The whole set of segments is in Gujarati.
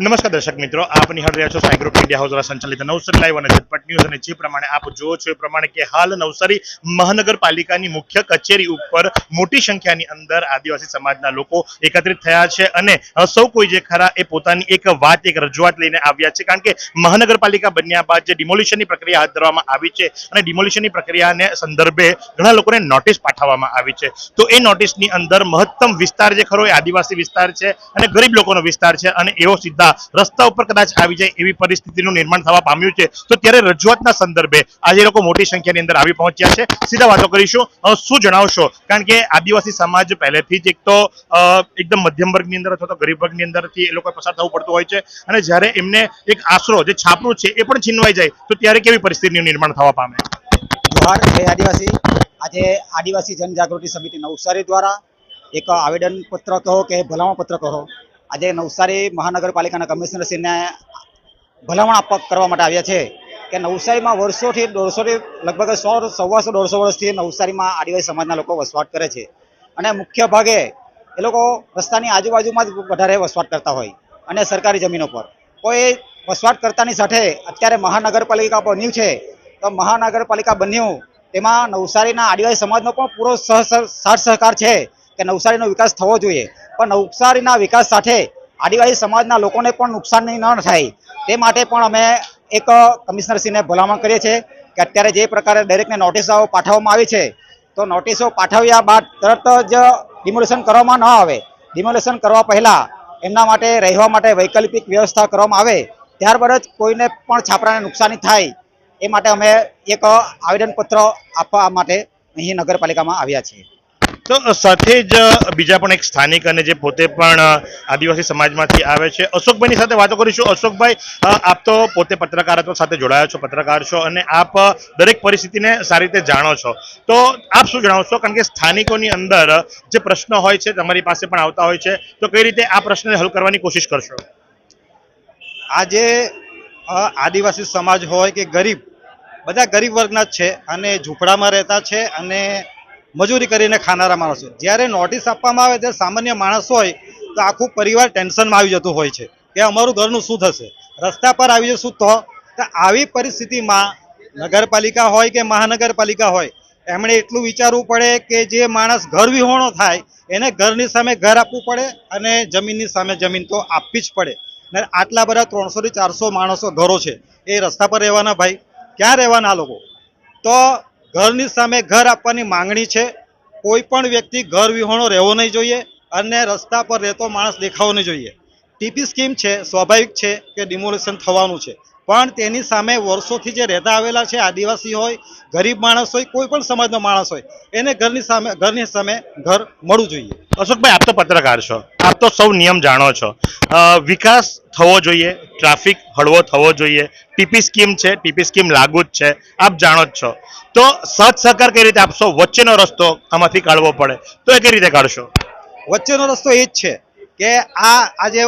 નમસ્કાર દર્શક મિત્રો, આપ નિહાળ રહ્યા છો સાઈ ગ્રુપ ઇન્ડિયા હાઉસ દ્વારા સંચાલિત નવસારી લાઈવ અને ઝટપટ ન્યૂઝ. અને જે પ્રમાણે આપ જુઓ છો એ પ્રમાણે કે હાલ નવસારી મહાનગરપાલિકાની મુખ્ય કચેરી ઉપર મોટી સંખ્યાની અંદર આદિવાસી સમાજના લોકો એકત્રિત થયા છે અને સૌ કોઈ જે ખરા એ પોતાની એક વાત, એક રજૂઆત લઈને આવ્યા છે. કારણ કે મહાનગરપાલિકા બન્યા બાદ જે ડિમોલિશનની પ્રક્રિયા હાથ ધરવામાં આવી છે અને ડિમોલિશનની પ્રક્રિયાને સંદર્ભે ઘણા લોકોને નોટિસ પાઠવવામાં આવી છે. તો એ નોટિસની અંદર મહત્તમ વિસ્તાર જે ખરો એ આદિવાસી વિસ્તાર છે અને ગરીબ લોકોનો વિસ્તાર છે અને એવો સીધા રસ્તા ઉપર કદાચ આવી જાય એવી પરિસ્થિતિનું નિર્માણ થવા પામ્યું છે. તો ત્યારે રજૂઆતના સંદર્ભે આજે લોકો મોટી સંખ્યાની અંદર આવી પહોંચ્યા છે. સીધા વાતો કરીશું. શું જણાવશો? કારણ કે આદિવાસી સમાજ પહેલેથી જ એક તો એકદમ મધ્યમ વર્ગની અંદર અથવા તો ગરીબ વર્ગની અંદરથી એ લોકો પસાર થવું પડતું હોય છે. અને જ્યારે એમને એક આશરો જે છાપરું છે એ પણ છીનવાઈ જાય, તો ત્યારે કેવી પરિસ્થિતિનું નિર્માણ થવા પામે? આદિવાસી. આજે આદિવાસી જનજાગૃતિ સમિતિ નવસારી દ્વારા એક આવેદન પત્ર કહો કે ભલામણ પત્ર કહો. આજે નવસારી મહાનગરપાલિકાના કમિશનરશ્રીને ભલામણ આપવા કરવા માટે આવ્યા છે કે નવસારીમાં વર્ષોથી દોઢસોથી લગભગ સો સવાસો દોઢસો વર્ષથી નવસારીમાં આદિવાસી સમાજના લોકો વસવાટ કરે છે. અને મુખ્ય ભાગે એ લોકો રસ્તાની આજુબાજુમાં જ વધારે વસવાટ કરતા હોય અને સરકારી જમીનો પર. કોઈ વસવાટ કરતાની સાથે અત્યારે મહાનગરપાલિકા બન્યું છે તો મહાનગરપાલિકા બન્યું તેમાં નવસારીના આદિવાસી સમાજનો પણ પૂરો સહ સહ- સહકાર છે. કે નવસારીનો વિકાસ થવો જોઈએ. પણ નવસારીના વિકાસ સાથે આદિવાસી સમાજના લોકોને પણ નુકસાન ન થાય. તે માટે પણ અમે એક કમિશનરશ્રીને ભલામણ કરીએ છીએ કે અત્યારે જે પ્રકારે દરેકને નોટિસો પાઠવવામાં આવી છે, તો નોટિસો પાઠવ્યા બાદ તરત જ ડિમોલેશન કરવામાં ન આવે. ડિમોલેશન કરવા પહેલાં એમના માટે રહેવા માટે વૈકલ્પિક વ્યવસ્થા કરવામાં આવે. ત્યારબાદ જ કોઈને પણ છાપરાને નુકસાની થાય, એ માટે અમે એક આવેદનપત્ર આપવા માટે અહીં નગરપાલિકામાં આવ્યા છીએ. તો સાથે જ બીજા પણ એક સ્થાનિક અને જે પોતે પણ આદિવાસી સમાજમાંથી આવે છે. અશોકભાઈની સાથે વાતો કરીશું. અશોકભાઈ આપ તો પોતે પત્રકારત્વ સાથે જોડાયા છો, પત્રકાર છો અને આપ દરેક પરિસ્થિતિને સારી રીતે જાણો છો. તો આપ શું જણાવશો? કારણ કે સ્થાનિકોની અંદર જે પ્રશ્નો હોય છે, તમારી પાસે પણ આવતા હોય છે, તો કઈ રીતે આ પ્રશ્નને હલ કરવાની કોશિશ કરશો? આજે આદિવાસી સમાજ હોય કે ગરીબ, બધા ગરીબ વર્ગના છે અને ઝૂંપડામાં રહેતા છે અને મજૂરી કરીને ખાનારા માણસો. જ્યારે નોટિસ આપવામાં આવે ત્યારે સામાન્ય માણસ હોય, તો આખું પરિવાર ટેન્શનમાં આવી જતું હોય છે કે અમારું ઘરનું શું થશે? રસ્તા પર આવી જશું તો? આવી પરિસ્થિતિમાં નગરપાલિકા હોય કે મહાનગરપાલિકા હોય, એમણે એટલું વિચારવું પડે કે જે માણસ ઘર વિહોણો થાય, એને ઘરની સામે ઘર આપવું પડે અને જમીનની સામે જમીન તો આપવી જ પડે. ને આટલા બધા ત્રણસો થી ચારસો માણસો ઘરો છે. એ રસ્તા પર રહેવાના ભાઈ. ક્યાં રહેવાના લોકો? તો ઘરની સામે ઘર આપવાની માંગણી છે. કોઈ પણ વ્યક્તિ ઘર વિહોણો રહેવો નહીં જોઈએ અને રસ્તા પર રહેતો માણસ દેખાવો નહીં જોઈએ. ટીપી સ્કીમ છે, સ્વાભાવિક છે કે ડિમોલેશન થવાનું છે. પણ તેની સામે વર્ષોથી જે રહેતા આવેલા છે, આદિવાસી હોય, ગરીબ માણસ હોય, કોઈ પણ સમાજનો માણસ હોય, એને ઘરની સામે ઘરની સામે ઘર મળવું જોઈએ. અશોકભાઈ, આપ તો પત્રકાર છો. આપ તો સૌ નિયમ જાણો છો. વિકાસ થવો જોઈએ, ટ્રાફિક હળવો થવો જોઈએ ટીપી સ્કીમ છે ટીપી સ્કીમ લાગુ જ છે, આપ જાણો જ છો. તો સત સહકાર કઈ રીતે આપશો? વચ્ચેનો રસ્તો આમાંથી કાઢવો પડે. તો એ કઈ રીતે કાઢશો? વચ્ચેનો રસ્તો એ જ છે કે આ આજે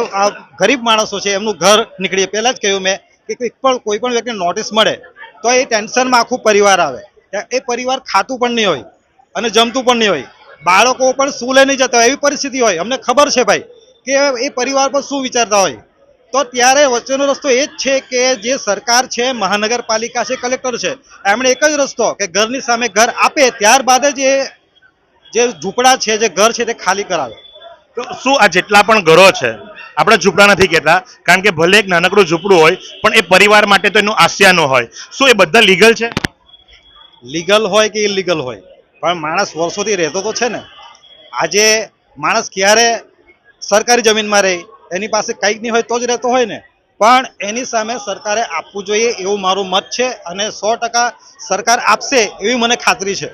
ગરીબ માણસો છે, એમનું ઘર નીકળીએ. પહેલાં જ કહ્યું મેં કે કોઈ પણ કોઈ પણ વ્યક્તિને નોટિસ મળે, તો એ ટેન્શનમાં આખું પરિવાર આવે. એ પરિવાર ખાતું પણ નહીં હોય અને જમતું પણ નહીં હોય. બાળકો પણ શું નહીં જતા હોય એવી પરિસ્થિતિ હોય. અમને ખબર છે ભાઈ કે એ પરિવાર પર શું વિચારતા હોય. તો ત્યારે વચ્ચેનો રસ્તો એ જ છે કે જે સરકાર છે મહાનગરપાલિકા છે કલેક્ટર છે એમણે એક જ રસ્તો કે ઘરની સામે ઘર આપે ત્યારબાદ જ એ જે ઝૂંપડા છે જે ઘર છે તે ખાલી કરાવે. તો શું આ જેટલા પણ ઘરો છે આપણે ઝૂંપડા નથી કહેતા કારણ કે ભલે એક નાનકડું ઝૂંપડું હોય પણ એ પરિવાર માટે તો એનું આસિયાનું હોય. શું એ બધા લીગલ છે? લીગલ હોય કે ઇલીગલ હોય? પણ માણસ વર્ષોથી રહેતો તો છે ને. આજે માણસ ક્યારે સરકારી જમીનમાં રહે, એની પાસે કંઈક નહીં હોય તો જ રહેતો હોય ને. પણ એની સામે સરકારે આપવું જોઈએ એવું મારું મત છે અને સો સરકાર આપશે એવી મને ખાતરી છે.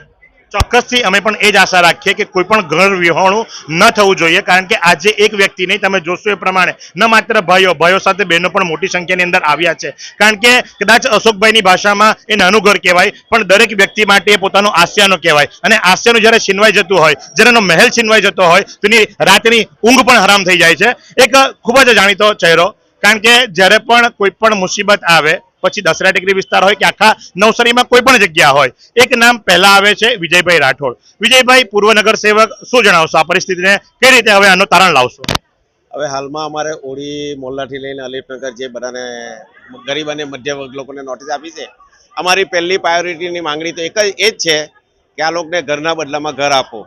ચોક્કસથી અમે પણ એ જ આશા રાખીએ કે કોઈ પણ ઘર વિહોણું ન થવું જોઈએ, કારણ કે આજે એક વ્યક્તિ નહીં તમે જોશો એ પ્રમાણે ન માત્ર ભાઈઓ ભાઈઓ સાથે બહેનો પણ મોટી સંખ્યાની અંદર આવ્યા છે. કારણ કે કદાચ અશોકભાઈની ભાષામાં એ નાનું ઘર કહેવાય, પણ દરેક વ્યક્તિ માટે પોતાનું આશિયાનો કહેવાય. અને આસિયાનું જ્યારે છીનવાઈ જતું હોય, જ્યારે એનો મહેલ છીનવાઈ જતો હોય તો એની રાતની ઊંઘ પણ હરામ થઈ જાય છે. એક ખૂબ જ જાણીતો ચહેરો, કારણ કે જ્યારે પણ કોઈ પણ મુસીબત આવે પછી દસરા ટેકરી વિસ્તાર હોય કે આખા નવસારીમાં કોઈ પણ જગ્યા હોય. એક નામ પહેલા આવે છે વિજયભાઈ રાઠોડ. વિજયભાઈ, પૂર્વ નગર સેવક, શું જણાવશો આ પરિસ્થિતિને? કઈ રીતે હવે આનું તારણ લાવશો? હવે હાલમાં અમારે ઓળી મોલ્લાથી લઈને અલીફનગર જે બધાને ગરીબ અને મધ્ય વર્ગ લોકોને નોટિસ આપી છે, અમારી પહેલી પ્રાયોરિટીની માંગણી તો એક જ, એ જ છે કે આ લોકોને ઘરના બદલામાં ઘર આપો.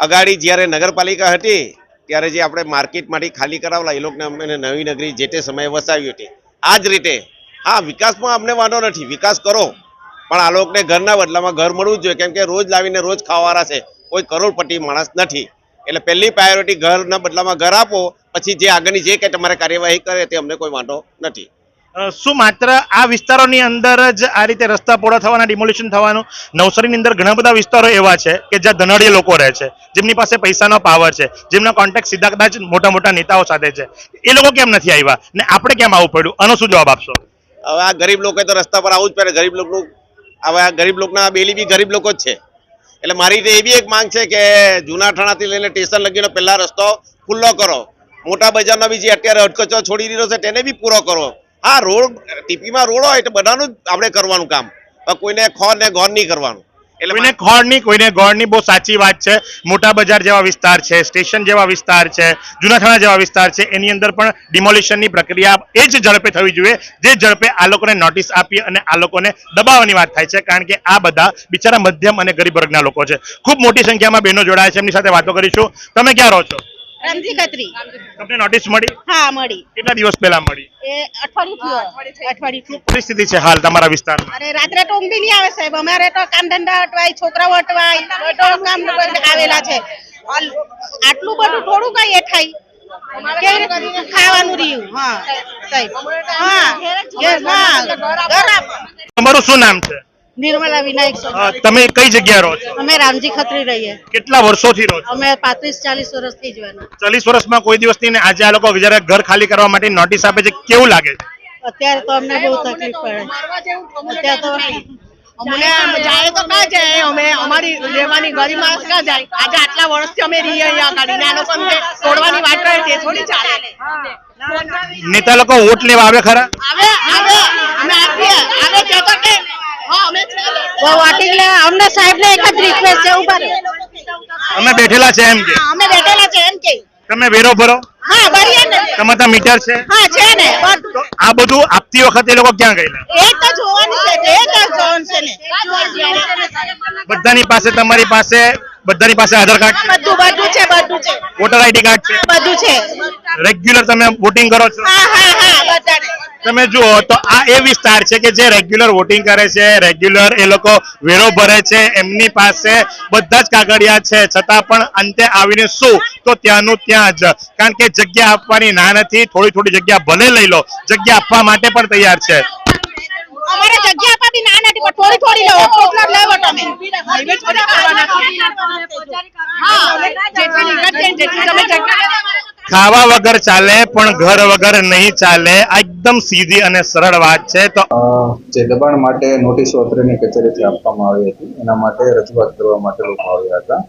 અગાડી જ્યારે નગરપાલિકા હતી, ત્યારે જે આપણે માર્કેટમાંથી ખાલી કરાવેલા, એ લોકોને અમને નવી નગરી જે તે સમયે વસાવી હતી. આ જ રીતે હા, વિકાસમાં અમને વાંધો નથી, વિકાસ કરો. પણ આ લોકોને ઘરના બદલામાં ઘર મળવું જોઈએ, કેમ કે રોજ લાવીને રોજ ખાવાવાળા છે, કોઈ કરોડપતિ માણસ નથી. એટલે પહેલી પ્રાયોરિટી ઘરના બદલામાં ઘર આપો, પછી જે આગળની જે કંઈ તમારે કાર્યવાહી કરે તે અમને કોઈ વાંધો નથી. શું માત્ર આ વિસ્તારોની અંદર જ આ રીતે રસ્તા પોળા થવાના ડિમોલિશન થવાનું? નવસારીની અંદર ઘણા બધા વિસ્તારો એવા છે કે જ્યાં ધનાઢ્ય લોકો રહે છે, જેમની પાસે પૈસાનો પાવર છે, જેમના કોન્ટેક્ટ સીધા કદાચ મોટા મોટા નેતાઓ સાથે છે. એ લોકો કેમ નથી આવ્યા? ને આપણે કેમ આવવું પડ્યું? આનો શું જવાબ આપશો? હવે આ ગરીબ લોકોએ તો રસ્તા પર આવવું જ પડે ગરીબ લોકો હવે આ ગરીબ લોકોના બેલી બી ગરીબ લોકો જ છે. એટલે મારી તો એ બી એક માંગ છે કે જૂના ઠાણાથી લઈને સ્ટેશન લગીનો પહેલાં રસ્તો ખુલ્લો કરો. મોટા બજારનો બી જે અત્યારે અટકચો છોડી દીધો છે, તેને બી પૂરો કરો. હા, રોડ ટીપીમાં રોડ હોય તો બધાનું જ આપણે કરવાનું કામ. પણ કોઈને ખોર ને ગોર નહીં કરવાનું. એટલે ખોડ નહીં, કોઈને ગોળની બહુ સાચી વાત છે. મોટા બજાર જેવા વિસ્તાર છે, સ્ટેશન જેવા વિસ્તાર છે જૂનાથાણા જેવા વિસ્તાર છે, એની અંદર પણ ડિમોલિશનની પ્રક્રિયા એ જ ઝડપે થવી જોઈએ. જે ઝડપે આ લોકોને નોટિસ આપી અને આ લોકોને દબાવવાની વાત થાય છે, કારણ કે આ બધા બિચારા મધ્યમ અને ગરીબ વર્ગના લોકો છે. ખૂબ મોટી સંખ્યામાં બહેનો જોડાયા છે, એમની સાથે વાતો કરીશું. તમે ક્યાં રહો છો? રામજી ખત્રી તમને નોટિસ મળી? હા મળી. કેટલા દિવસ પહેલા મળી? એ અઠવાડિયું થયું અઠવાડિયું થયું. પરિસ્થિતિ છે હાલ તમારા વિસ્તારમાં? અરે રાત્રે તો ઊંઘ નહીં આવે સાહેબ. અમારે તો કામ ધંધા અટવાય છોકરાઓ અટવાય બધો કામ આવેલા છે. આટલું બધું થોડું કઈ એ થાય ખાવાનું રહ્યું? હા સાહેબ. હા. તમારું શું નામ છે? નિર્મલા વિનાયક તમે કઈ જગ્યાએ રહો છો? અમે રામજી ખત્રી રહીએ. કેટલા વર્ષોથી રહો છો? અમે પાંત્રીસ ચાલીસ વર્ષથી જવાના ચાલીસ વર્ષમાં કોઈ દિવસની ને આજે આ લોકો જયારે ઘર ખાલી કરવા માટે નોટિસ આપે છે કેવું લાગે છે? અત્યારે તો અમને બહુ તકલીફ પડે. અત્યારે તો અમને જાય તો કાં જાય? અમે અમારી રહેવાની ગરીબ માણસ કાં જાય? આજે આટલા વર્ષથી અમે રહીએ અહીંયા આગળ આ લોકો અમને તોડવાની વાત કરે છે થોડી ચાલે. નેતા લોકો વોટ લેવા આવે ખરા? આવે આવે. અમે આપીએ. આવે છે કે હા અમે છે વોટિંગ લે અમને એક જ રિક્વેસ્ટ છે ઊભા અમે બેઠેલા છે એમ કે. અમે બેઠેલા છે એમ કે. તમે વેરો ભરો. હા ભરીએ ને. તમારા ત્યાં મીટર છે? હા છે ને આ બધું આપતી વખતે એ લોકો ક્યાં ગયેલા? એ તો જોવાની છે એ તો જોવાનું છે ને. બધાની પાસે તમારી પાસે બધાની પાસે આધાર કાર્ડ? બધું બધું છે બધું છે. વોટર આઈડી કાર્ડ છે? બધું છે. રેગ્યુલર તમે વોટિંગ કરો છો? હા હા હા બધાને. તમે જુઓ તો આ એ વિસ્તાર છે કે જે રેગ્યુલર વોટિંગ કરે છે રેગ્યુલર એ લોકો વેરો ભરે છે એમની પાસે બધા જ કાગળિયા છે. છતાં પણ અંતે આવીને શું? તો ત્યાંનું ત્યાં જ. કારણ કે જગ્યા આપવાની ના નથી થોડી થોડી જગ્યા ભલે લઈ લો જગ્યા આપવા માટે પણ તૈયાર છે. અમારે જગ્યા આપા ના નથી પણ થોડી થોડી લેવો કેટલા લેવો તમે. હાઈવે થોડા કરવાના હા. જેટલી નિકાલ જેટલી તમે જગ્યા ખાવા વગર ચાલે, પણ ઘર વગર નહીં ચાલે. એકદમ સીધી અને સરળ વાત છે. તો જે દબાણ માટે નોટિસો અત્રેની કચેરીથી આપવામાં આવી હતી, એના માટે રજૂઆત કરવા માટે લોકો આવ્યા હતા.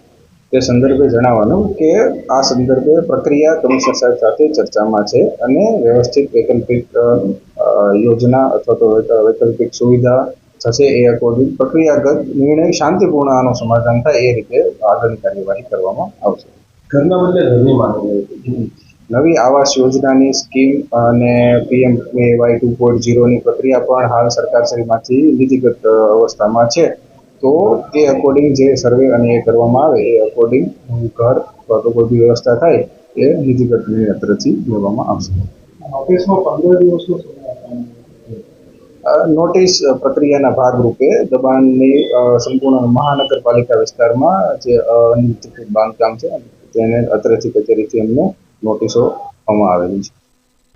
તે સંદર્ભે જણાવવાનું કે આ સંદર્ભે પ્રક્રિયા કમિશનર સાહેબ સાથે ચર્ચામાં છે અને વ્યવસ્થિત વૈકલ્પિક યોજના અથવા તો વૈકલ્પિક સુવિધા થશે એ અકોર્ડિંગ પ્રક્રિયાગત નિર્ણય શાંતિપૂર્ણ આનું સમાધાન થાય એ રીતે આગળની કાર્યવાહી કરવામાં આવશે. ઘરના બદલે ઘરની માંગણી હતી નવી આવાસ યોજનાની સ્કીમ અને પીએમ વાય ટુ પોઈન્ટ ઝીરોની પ્રક્રિયા પણ હાલ સરકારશ્રીમાંથી અ, અવસ્થામાં છે. તો તે અકોર્ડિંગ જે સર્વે અને એ કરવામાં આવે એ અકોર્ડિંગ ઘર તો કોઈ બી વ્યવસ્થા થાય એ નીતિગત નિર્ણય તરફથી લેવામાં આવશે. ઓફિસમાં પંદર દિવસનો નોટિસ પ્રક્રિયાના ભાગરૂપે દબાણની સંપૂર્ણ મહાનગરપાલિકા વિસ્તારમાં જે અનિયંત્રિત બાંધકામ છે તેને અત્રેથી કચેરીથી અમને નોટિસો આપવામાં આવેલી છે.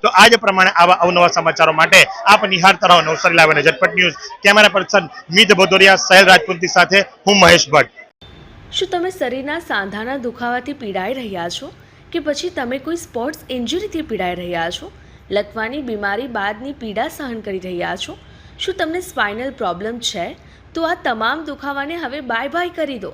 તો આજ પ્રમાણે આવા અવનવા સમાચારો માટે આપ નિહાળતા રહો નવસારી લાવે ઝટપટ news. Camera person Mit Bhadoria Sahel રાજપૂતની સાથે હું મહેશ ભટ્ટ. શું તમે શરીરના સાંધાના દુખાવાથી પીડાઈ રહ્યા છો? કે પછી તમે કોઈ સ્પોર્ટ્સ ઇન્જરીથી પીડાઈ રહ્યા છો? લકવાની બીમારી બાદની પીડા સહન કરી રહ્યા છો? શું તમને સ્પાઇનલ પ્રોબ્લેમ છે? તો આ તમામ દુખાવાને હવે બાય બાય કરી દો.